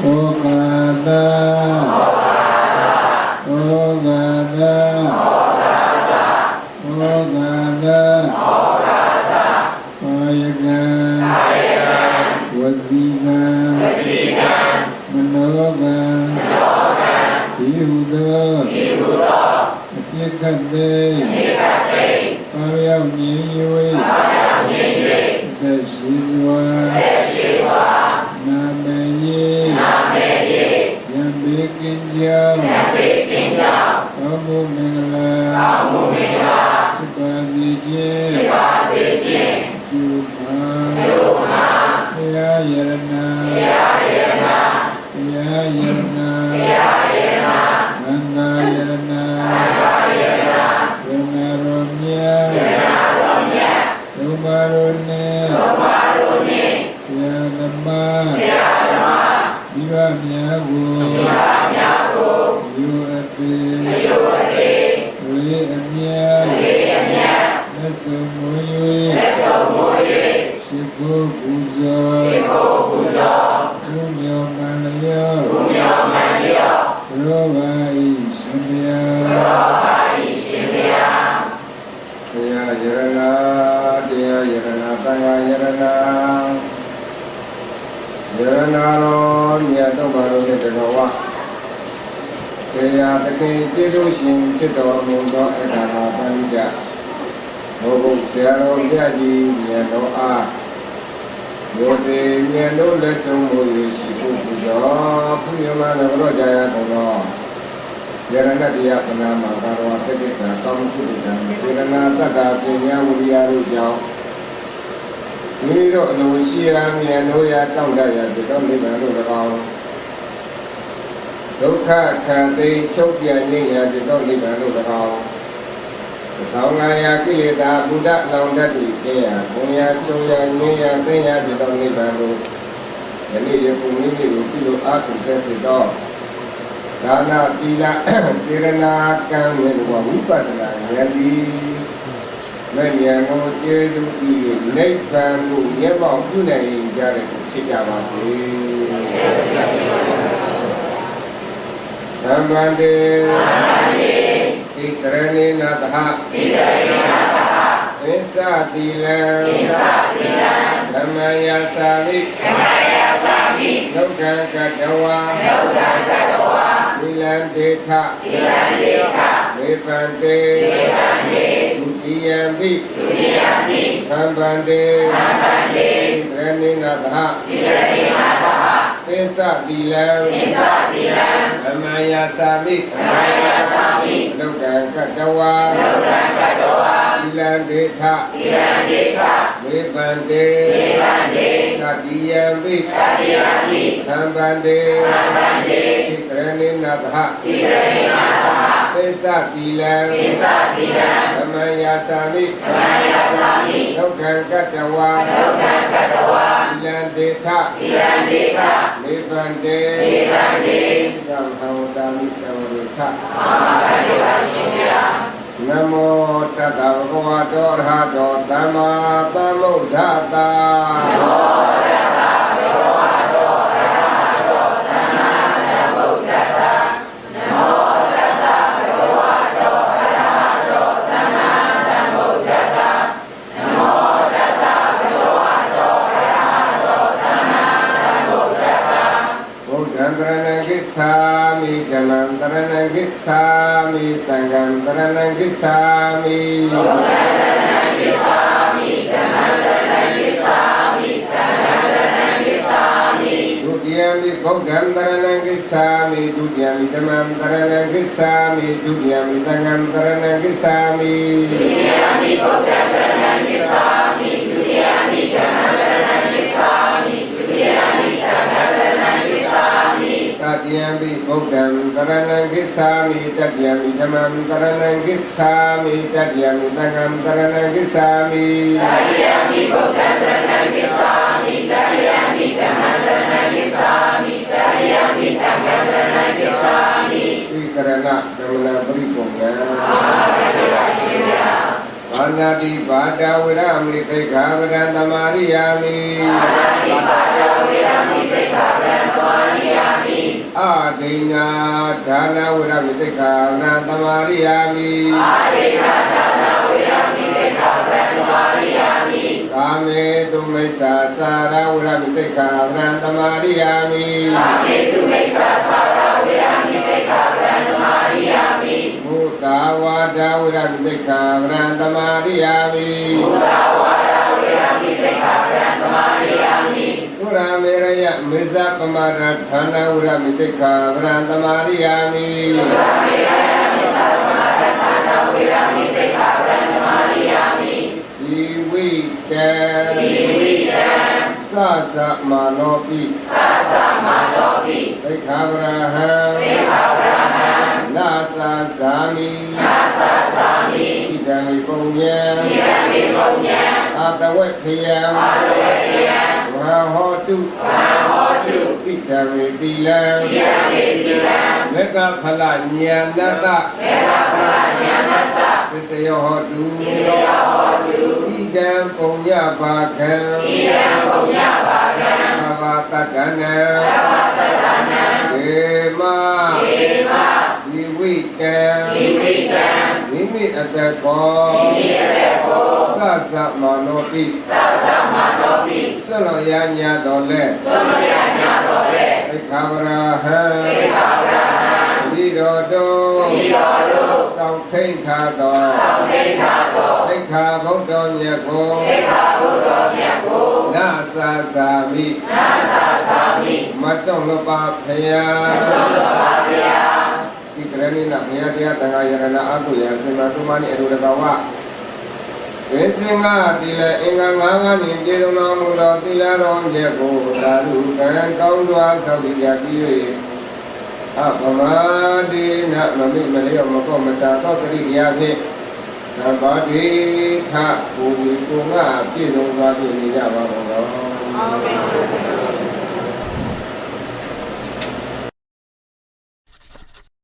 ဩကာသဩကာသဩကာသကာယကံဝစီကံမ ကျူပါဘုရားယရနာဘုရားယရနာသံဃာယရနာယရနာရောမြတ်ဒုမာရောနေဆရာသမားမိဘများကိုယူအပ်ပေဝေအမြတ်လက်ဆုံးမွေ၍ ရှိခိုးပူဇော်ဘုညောမန္တယောရောဂါဤရှင်ဗျာတရားယရနာတရားယရနာတန်ခါယရနာယရနာတော်မြတ်တော်ဘာလို့လဲတော်ဝဆေယတကယ်ကျေးဇူးရှင်ဖြစ်တော်မူသောအတ္တနာပဏိတ ဘုဘုဆရာတော်မြတ်ကြီးမြတ်တော်အားယောတိမြတ်တို့လက်ဆုံးမူရရှိဖို့ပူဇော်ဖူးမြမနတော်ကြာရတော်ယရဏတရားပနာမှာကာရဝတ္တိကံကောင်းမှုကုသိုလ်ံစေရနာတတ္တာပညာဝိရိယတို့ကြောင့်မိမိတို့အလိုရှိရာမြတ်တို့ရာတောင့်တရာဒီတော့နိဗ္ဗာန်တို့၎င်းဒုက္ခခံသိချုပ်ပြန်ခြင်းရာဒီတော့နိဗ္ဗာန်တို့၎င်း သောင်းငါယာကိလေသာဘုဒ္ဓလောင်တတ်ပြီးကျရာဘုံရာချုံရာငင်းရာသိညာဒီတော့နိဗ္ဗာန်တို့ယနေ့ယခုမိမိတို့ပြုလို့အားထုတ်ဆက်ဖြစ်တော့ဒါနာတိလစေရနာကံမေဝဝိပဿနာဉာဏ်ဒီမဲ့ဉာဏ်ကိုကျေသူပြီးနိဗ္ဗာန်ကိုမျက်မှောက်ပြုနိုင်ကြတဲ့ကိုဖြစ်ကြပါစေသမ္ဗန္တေဣတ ရဏေနသဟဣတရဏေနသဟသစ္စာတိလံသစ္စာတိလံဓမ္မယာစာမိဓမ္မယာစာမိလောကကတဝါလောကကတဝါသီလံတေထသီလံတေထမေပန္တေမေပန္တေဒုတိယံပိဒုတိယံပိသံဗန္တေသံဗန္တေသရဏိနာသဟသီရဏိနာသဟ သစ္စာတိလံသစ္စာတိလံဓမ္မယာစာမိဓမ္မယာစာမိလောကကတဝါလောကကတဝါသီလံတေထသီလံတေထမေပန္တေမေပန္တေသတိယံပိသတိယံပိသံဗန္တေသံဗန္တေသရဏိနာသဟသီရဏိနာသဟသစ္စာတိလံသစ္စာတိလံဓမ္မယာစာမိဓမ္မယာစာမိလောကကတဝါလောကကတဝါ သီလံတေထသီလံတေထမေပန္တေမေပန္တေသံဃောတာမိတဝရထအာမတ္တပါရှင်ဗျာနမောတတ္တဗုဒ္ဓတောရဟတောသမ္မာသမ္ဗုဒ္ဓတာနမော சாமி கணம் தரணங்கு சாமி தங்கம் தரணங்கு சாமி துதியாமி பொக்கம் தரணங்கு சாமி துதியாமி தமம் தரணங்கு சாமி துதியாமி தங்கம் தரணங்கு சாமி துதியாமி பொக்கம் தரணங்கு சாமி တတယံပိဗုဒ္ဓံတရဏံကိသာမိတတယံပိဓမ္မံတရဏံကိ အာမတ္တပါရှင်ဗျာဘာနာတိဘာဒဝရမိသိက္ခာပဒံသမာရိယာမိဘာနာတိဘာဒဝရမိသိက္ခာပဒံသမာရိယာဒိနာဒါနဝရမိတိခာရံသမာရိယာမိအာဒိနာဒါနဝရမိတိခာရံသမာရိယာမိကာမေတုမိစ္ဆာစာရဝရမိတိခာရံသမာရိယာမိကာမေတုမိစ္ဆာစာရဝရမိတိခာရံသမာရိယာမိမုသာဝါဒဝရမိတိခာရံသမာရိယာမိမုသာဝါ ရာမေရယမေဇပမရဌာနဝရမိတိခာရံသမာရိယာမိသုရာမေရယမေဇပမရဌာနဝရမိတိခာရံသမာရိယာမိစီဝိတံစီဝိတံသသမနောပိသသမနောပိသိခာဗရဟံသိခာဗရဟံနာသာဇာမိနာသာဇာမိဣဒံမိပုံညံဣဒံမိပုံညံအာတဝေခယံအာတဝေ ခယံဝဟဟောတုဝဟဟောတုဣဒံမိတိလံဣဒံမိတိလံမေကဖလညာနတမေကဖလညာနတပစ္စယောဟောတုပစ္စယောဟောတုဣဒံပုံညပါကံဣဒံပုံညပါကံသဘာတတနံသဘာတတနံေမေမဇီဝိတံဇီဝိတံမိမိအတ္တကောမိမိအတ္တကောသသမနောပိသသ မနောပိဆွလောယညာတော်လဲဆွလောယညာတော်လဲသိခာဗရာဟံသိခာဗရာဟံဤတော်တို့ဤတော်တို့သောင်းထိန်ထားသောသောင်းထိန်ထားသောသိခာဗုဒ္ဓမြတ်ကိုသိခာဗုဒ္ဓမြတ်ကိုနာသာသာမိနာသာသာမိမဆောလပါဖယာမဆောလပါဖယာဒီကရဏိနဘုရားတရားတန်ခါယရဏအကုယစင်မတုမနိအရုရကဝ ဝိစင်္ဂတိလအင်္ဂါငါးပါးနှင့်ပြည့်စုံတော်မူသောတိလတော်မြတ်ကိုသာဓုကံကောင်းစွာဆောက်တည်ကြပြီး၍အပမတိနမမိမလျော့မကောမစာသောတရိယာဖြင့်နဘာတိထဘူဒီကိုငါပြည့်စုံစွာပြည့်နေကြပါကုန်သော